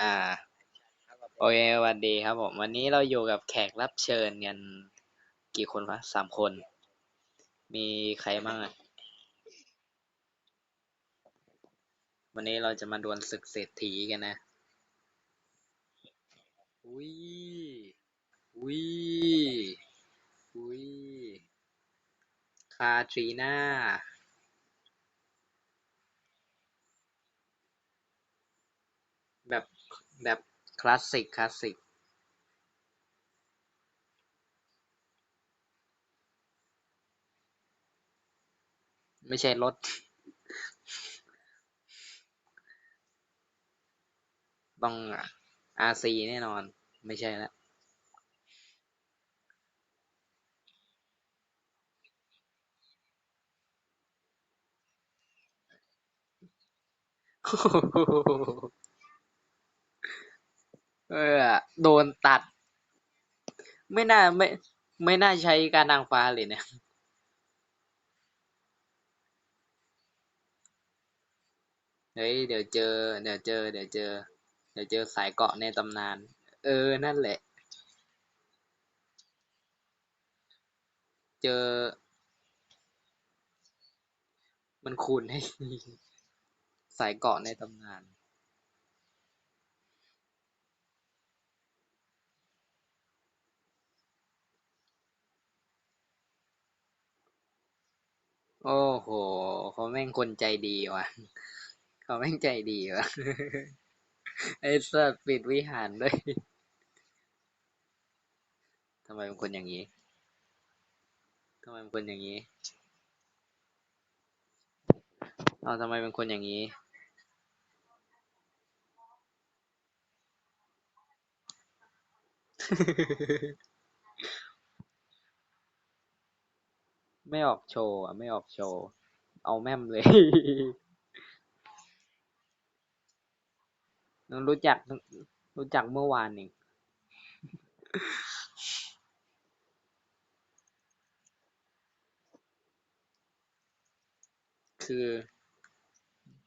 อ่าโอเคสวัสดีครับผม วันนี้เราอยู่กับแขกรับเชิญกันกี่คนวะสามคน มีใครบ้างอะวันนี้เราจะมาดวลศึกเศรษฐีกันนะ อุ้ย อุ้ย อุ้ย คาทรีน่า แบบแบบคลาสสิกคลาสสิกไม่ใช่รถ ต้อง RC แน่นอน ไม่ใช่ละ เออโดนตัด ไม่น่าไม่ ไม่น่าใช้การนางฟ้าเลยเนี่ยเฮ้ยเดี๋ยวเจอ เดี๋ยวเจอ เดี๋ยวเจอ เดี๋ยวเจอสายเกาะในตำนาน เออ นั่นแหละ เจอ มันคูณให้สายเกาะในตำนาน โอ้โหเขาแม่งคนใจดีว่ะเขาแม่งใจดีว่ะไอ้สัตว์ปิดวิหารด้วยทำไมเป็นคนอย่างนี้ทำไมเป็นคนอย่างนี้เอาทำไมเป็นคนอย่างนี้ ไม่ออกโชว์อะ ไม่ออกโชว์ เอาแม่มเลย รู้จัก รู้จักเมื่อวานเองคือ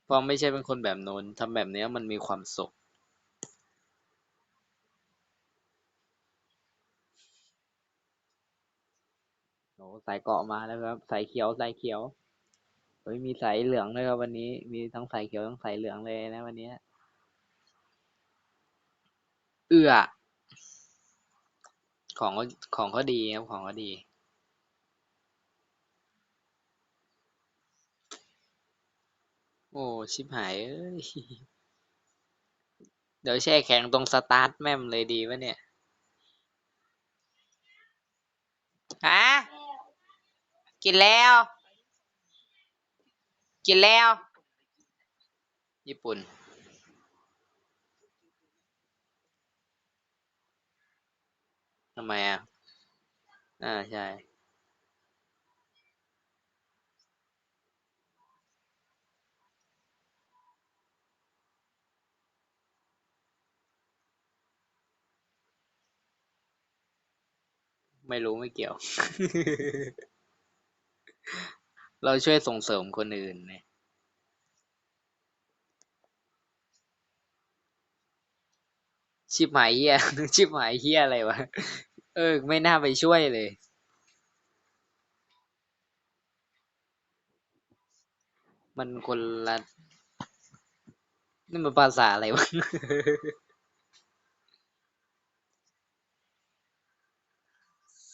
พอไม่ใช่เป็นคนแบบโน้นทำแบบเนี้ยมันมีความสุข อ้สายเกาะมาแล้วครับสายเขียวสายเขียวเฮ้ยมีสายเหลืองด้วยครับวันนี้ มีทั้งสายเขียวทั้งสายเหลืองเลยนะวันนี้ เอื้อ ของของก็ดีครับของก็ดีโอ้ ชิบหายเอ้ยเดี๋ยวแช่แข็งตรงสตาร์ทแม่มเลยดีวะเนี่ยฮะ กินแล้ว กินแล้ว ญี่ปุ่น ทำไมอะ อ่า ใช่ ไม่รู้ไม่เกี่ยว เราช่วยส่งเสริมคนอื่นเนี่ยชิบหายเฮียชิบหายเฮียอะไรวะ เออ ไม่น่าไปช่วยเลย มันคนละนี่มันภาษาอะไรวะ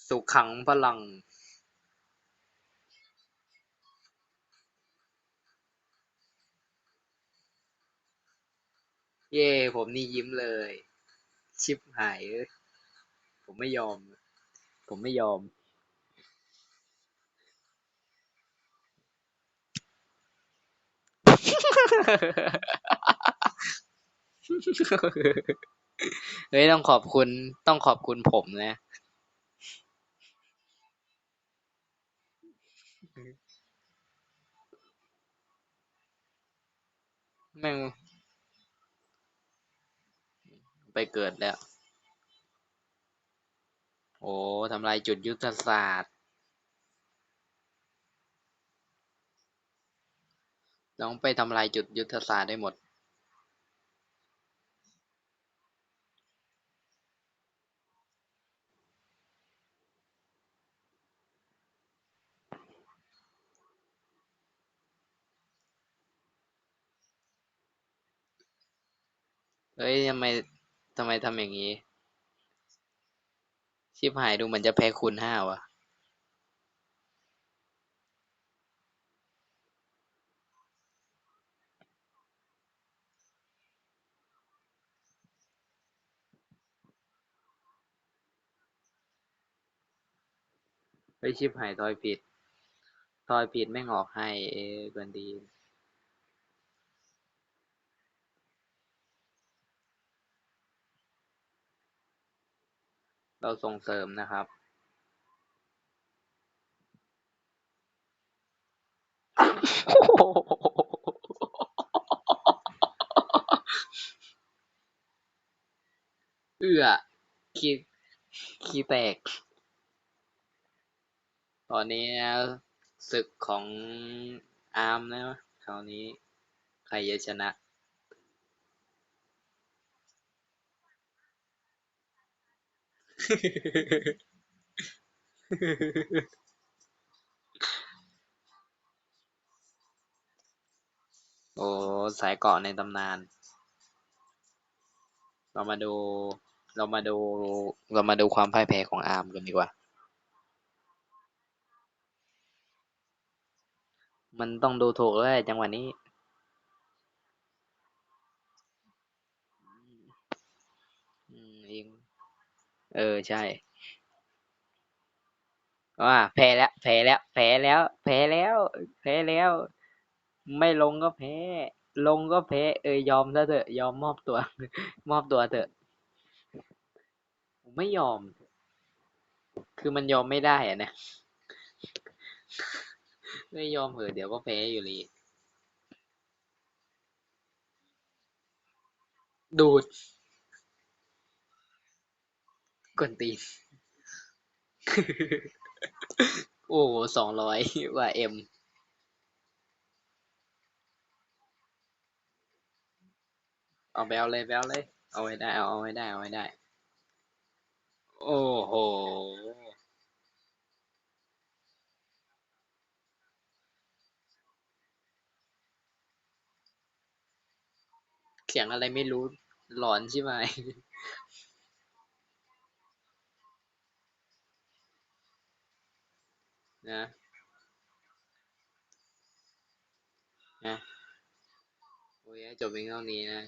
สุขขังพลัง เย่ผมนี่ยิ้มเลย ชิบหายผมไม่ยอม ผมไม่ยอม เฮ้ยต้องขอบคุณต้องขอบคุณผมนะแม่ง ไปเกิดแล้ว โอ้ทำลายจุดยุทธศาสตร์ต้องไปทำลายจุดยุทธศาสตร์ได้หมด เฮ้ยทำไมทำไมทำอย่างนี้ ชิบหายดูเหมือนจะแพ้คูณห้าวะเฮ้ยชิบหายทอยผิดทอยผิดแม่งออกให้ เอ้ยกวนดี เราส่งเสริมนะครับ เอื้อขี้ขี้แตก ตอนนี้ศึกของอาร์มนะคราวนี้ใครจะชนะ โอ้สายเกาะในตำนาน เรามาดู เรามาดู เรามาดูความพ่ายแพ้ของอาร์มกันดีกว่า มันต้องดูถูกแล้วแหละจังหวะนี้อืมเอง เออใช่ว่าแพ้แล้ว แพ้แล้ว แพ้แล้ว แพ้แล้ว แพ้แล้ว ไม่ลงก็แพ้ ลงก็แพ้ เออยอมซะเถอะ ยอมมอบตัว มอบตัวเถอะไม่ยอม คือมันยอมไม่ได้อะนะ ไม่ยอมเหอะเดี๋ยวก็แพ้อยู่ดีดูด กวนตีน โอ้โหสองร้อยว่าเอ็มเอาไปเอาเลยไปเอาเลย เอาไว้ได้ เอาเอาไว้ได้ เอาไว้ได้ โอ้โห เสียงอะไรไม่รู้ หลอนใช่ไหม นะนะโอ้ยจบเพียงเท่านี้นะ